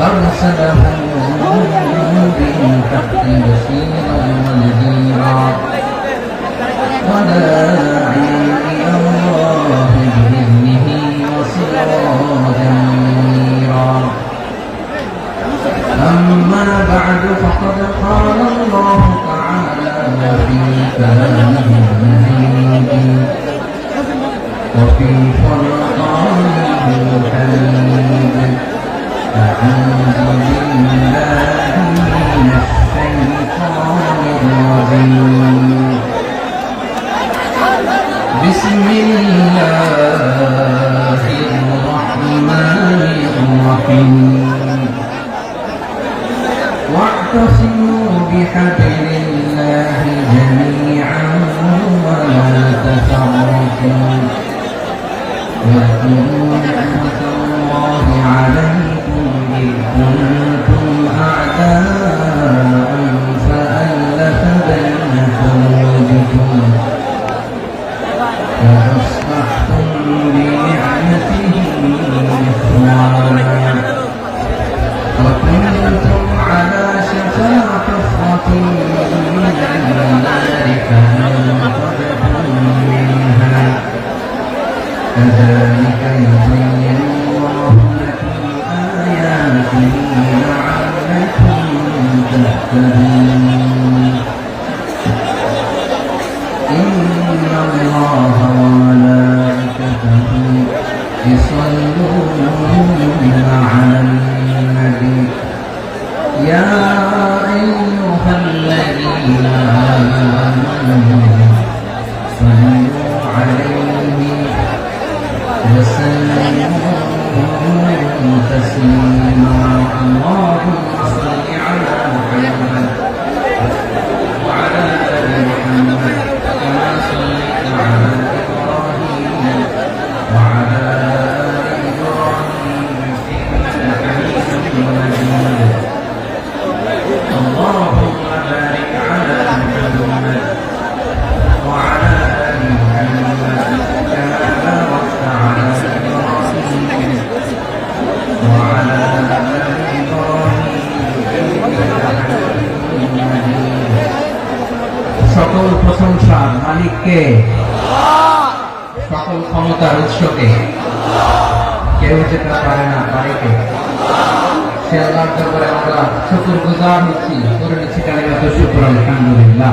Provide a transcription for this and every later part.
أرسله بالحق بشيرا ونذيرا وداعيا أما بعد فقد قال الله تعالى. في كلامه المجيد وفي فرقانه الحميد أعوذ بالله من الشيطان الرجيم. بسم الله الرحمن الرحيم. واعتصموا بحبل الله جميعا ولا تفرقوا واذكروا نعمة الله عليكم إذ كنتم Música প্রশংসার মালিককে। সকল ক্ষমতার উৎসকে। কেউ যেতে পারে না বাড়িকে সে দরবারে আমরা শুকুর গুজার হচ্ছি। করে নিচ্ছি কালিমাত শুকুর আলহামদুলিল্লাহ।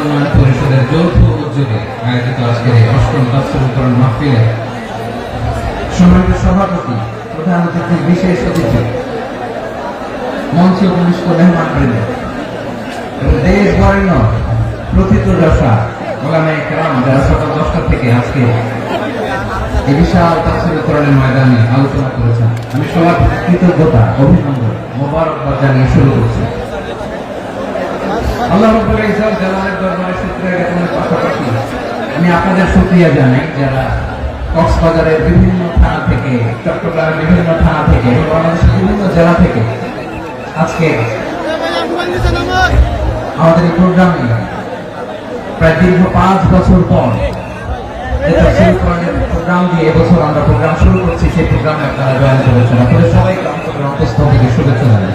উন্নয়ন পরিষদের যৌথ উদ্যোগে আয়োজিত আজকের এই বিশেষ অতিথি, মঞ্চে উপবিষ্ট মেহমান বৃন্দ এবং দেশ দশা ওলামে কেরাম যারা সকাল দশটা থেকে আজকে এই বিশাল তাৎসর্যকরণের ময়দানে আলোচনা করেছেন। আমি সবার কৃতজ্ঞতা, অভিনন্দন, মোবারকবাদ জানিয়ে শুরু করছি। আল্লাহ রব্বুল ইজ্জত জালালের দরবারে শুকরিয়া জ্ঞাপনের পাশাপাশি আমি আপনাদের শুকরিয়া জানাই, যারা কক্সবাজারের বিভিন্ন থানা থেকে, চট্টগ্রামের বিভিন্ন থানা থেকে বাংলাদেশের বিভিন্ন জেলা থেকে আজকে আমাদের এই প্রোগ্রামে প্রায় দীর্ঘ পাঁচ বছর পর প্রোগ্রাম দিয়ে এবছর আমরা প্রোগ্রাম শুরু করছি, সেই প্রোগ্রামে আপনারা জয়েন করেছেন আপনাদের সবাইকে অন্তরের অন্তঃস্থল থেকে শুভেচ্ছা জানাই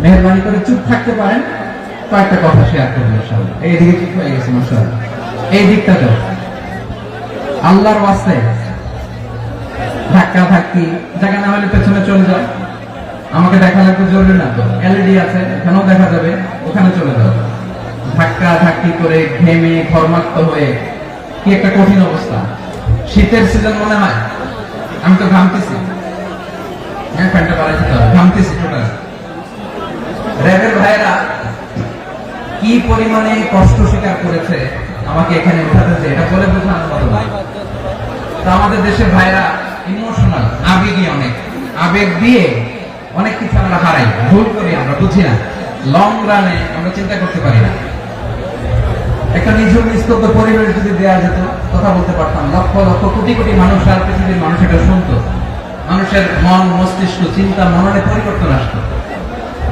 মেহরবানি করে চুপ থাকতে পারেন। কয়েকটা কথা শেয়ার করবেন সামনে এইদিকে ঠিক হয়ে গেছে মশাল এই দিকটাতে আল্লাহর ওয়াস্তে। ধাক্কা ধাক্কি। জায়গা না হলে পেছনে চলে যাও। আমাকে দেখা লাগবে জরুরি না তো। এলইডি আছে, এখানেও দেখা যাবে, ওখানে চলে যাও। ধাক্কা ধাক্কি করে ঘেমে ঘর্মাক্ত হয়ে, কি একটা কঠিন অবস্থা। শীতের সিজন মনে হয়। আমি তো ঘামতেছি। হ্যাঁ প্যান্টটা বাড়াই দিতে হবে। ঘামতেছি টোটাল র্যাবের ভাইরা কি পরিমাণে কষ্ট স্বীকার করেছে আমাকে এখানে উঠাতে যে এটা বলে বোঝানোর মতো তো আমাদের দেশের ভাইরা ইমোশনাল আবেগী অনেক। আবেগ দিয়ে অনেক কিছু আমরা হারাই, ভুল করি আমরা, বুঝি না। লং রানে আমরা চিন্তা করতে পারি না। একটা নিঝুম, নিস্তব্ধ পরিবেশ যদি দেওয়া যেত, কথা বলতে পারতাম, লক্ষ লক্ষ কোটি কোটি মানুষ আর পৃথিবীর মানুষ এটা শুনতো। মানুষের মন, মস্তিষ্ক, চিন্তা, মননে পরিবর্তন আসতো।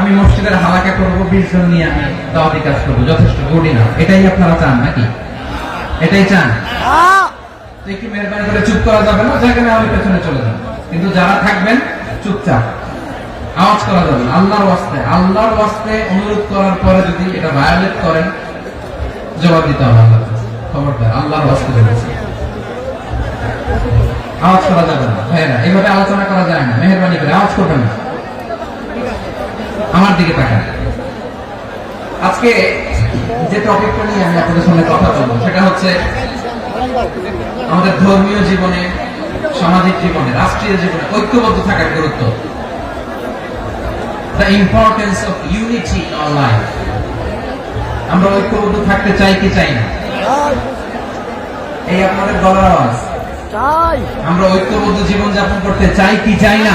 আমি মসজিদের হালাকা করব, বিশ জন নিয়ে আমি দাওয়াতি কাজ করব, যথেষ্ট গুডি না। এটাই আপনারা চান নাকি? এটাই চান? মেহরবানি করে চুপ করা যাবে না? আমি পেছনে চলে কিন্তু যারা থাকবেন, চুপচাপ। আওয়াজ করা যাবে না। আল্লাহর ওয়াস্তে। আল্লাহর ওয়াস্তে অনুরোধ করার পরে যদি এটা ভায়োলেট করেন, জবাব দিতে হবে আল্লাহর কাছে। খবরদার, আল্লাহর ওয়াস্তে আওয়াজ করা যাবে না। ভাইরা এইভাবে আলোচনা করা যায় না। মেহরবানি করে আওয়াজ করবেন না। আমার দিকে তাকান। আজকে যে টপিকটা নিয়ে আমি আপনাদের সঙ্গে কথা বলব সেটা হচ্ছে আমাদের ধর্মীয় জীবনে সামাজিক জীবনে রাষ্ট্রীয় জীবনে ঐক্যবদ্ধ থাকার গুরুত্ব। The importance of unity life আমরা ঐক্যবদ্ধ থাকতে চাই কি চাই না? এই আপনাদের গলার আওয়াজ। আমরা ঐক্যবদ্ধ জীবন যাপন করতে চাই কি চাই না।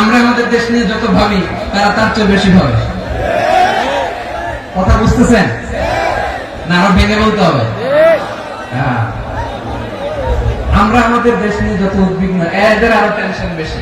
আমরা আমাদের দেশ নিয়ে যত ভাবি, তারা তার চেয়ে বেশি ভাবে। কথা বুঝতেছেন? না, আরও ভেঙে বলতে হবে। হ্যাঁ। আমরা আমাদের দেশ নিয়ে যত উদ্বিগ্ন, এদের আরও টেনশন বেশি।